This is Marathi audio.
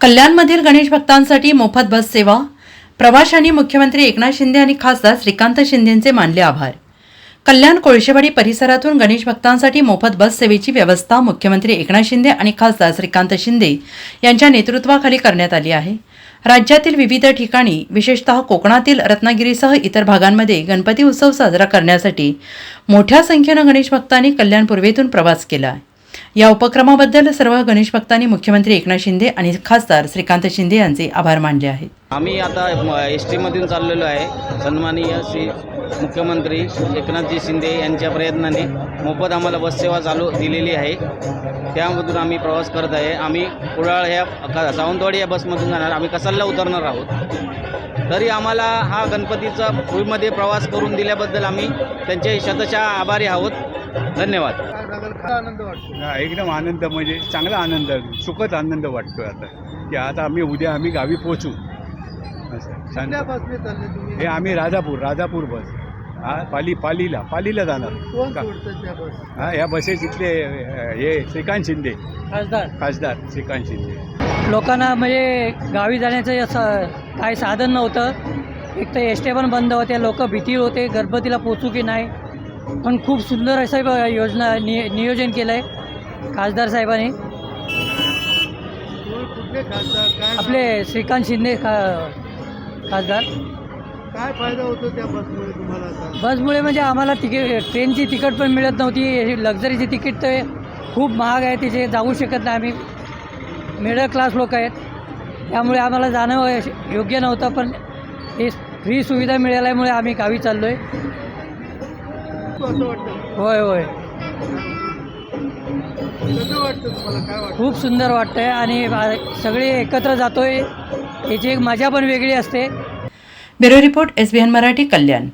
कल्याणमधील गणेश भक्तांसाठी मोफत बस सेवा प्रवाशांनी मुख्यमंत्री एकनाथ शिंदे आणि खासदार श्रीकांत शिंदेंचे मानले आभार. कल्याण कोळशेवाडी परिसरातून गणेश भक्तांसाठी मोफत बस सेवेची व्यवस्था मुख्यमंत्री एकनाथ शिंदे आणि खासदार श्रीकांत शिंदे यांच्या नेतृत्वाखाली करण्यात आली आहे. राज्यातील विविध ठिकाणी विशेषतः कोकणातील रत्नागिरीसह इतर भागांमध्ये गणपती उत्सव साजरा करण्यासाठी मोठ्या संख्येनं गणेश भक्तांनी कल्याण पूर्वेतून प्रवास केला आहे. या उपक्रमाबद्दल सर्व गणेश भक्तांनी मुख्यमंत्री एकनाथ शिंदे आणि खासदार श्रीकांत शिंदे यांचे आभार मानले आहेत. आम्ही आता एस टीमधून चाललेलो आहे. सन्माननीय श्री मुख्यमंत्री एकनाथजी शिंदे यांच्या प्रयत्नाने मोफत आम्हाला बससेवा चालू दिलेली आहे. त्यामधून आम्ही प्रवास करत आहे. आम्ही कुडाळ ह्या सावंतवाडी या बसमधून जाणार. आम्ही कसालला उतरणार आहोत. तरी आम्हाला हा गणपतीचा पूर्वीमध्ये प्रवास करून दिल्याबद्दल आम्ही त्यांचे शतशः आभारी आहोत. धन्यवाद. हा, एकदम आनंद म्हणजे चांगला आनंद सुखद आनंद वाटतोय आता की आता आम्ही उद्या आम्ही गावी पोहोचू. असं चालले तुम्ही? हे आम्ही राजापूर राजापूर बस. हा पाली पालीला पालीला जाणार. कोण का- सोडतं त्या बस? हा या बसेस इथले अ, हे श्रीकांत शिंदे. खासदार. खासदार श्रीकांत शिंदे. लोकांना म्हणजे गावी जाण्याचं असं काही साधन नव्हतं. एक तर एस टी पण बंद होत्या लोक भीती होते गणपतीला पोचू की नाही? पण खूप सुंदर असं योजना नि नियोजन केलं आहे खासदार साहेबांनी. आपले श्रीकांत शिंदे खा खासदार. काय फायदा होतो त्या बसमुळे तुम्हाला बसमुळे म्हणजे आम्हाला तिकीट ट्रेनची तिकीट पण मिळत नव्हती लक्झरीची तिकीट तर खूप महाग आहे तिथे जाऊ शकत नाही आम्ही. मिडल क्लास लोक आहेत. त्यामुळे आम्हाला जाणं योग्य नव्हतं पण हे फ्री सुविधा मिळाल्यामुळे आम्ही गावी चाललो आहे असं वाटतं? होय होय. कसं वाटतं तुम्हाला? काय वाटतं? खूप सुंदर वाटतं आहे आणि सगळे एकत्र जातो आहे याची एक मजा पण वेगळी असते. Bureau report SBN Marathi Kalyan.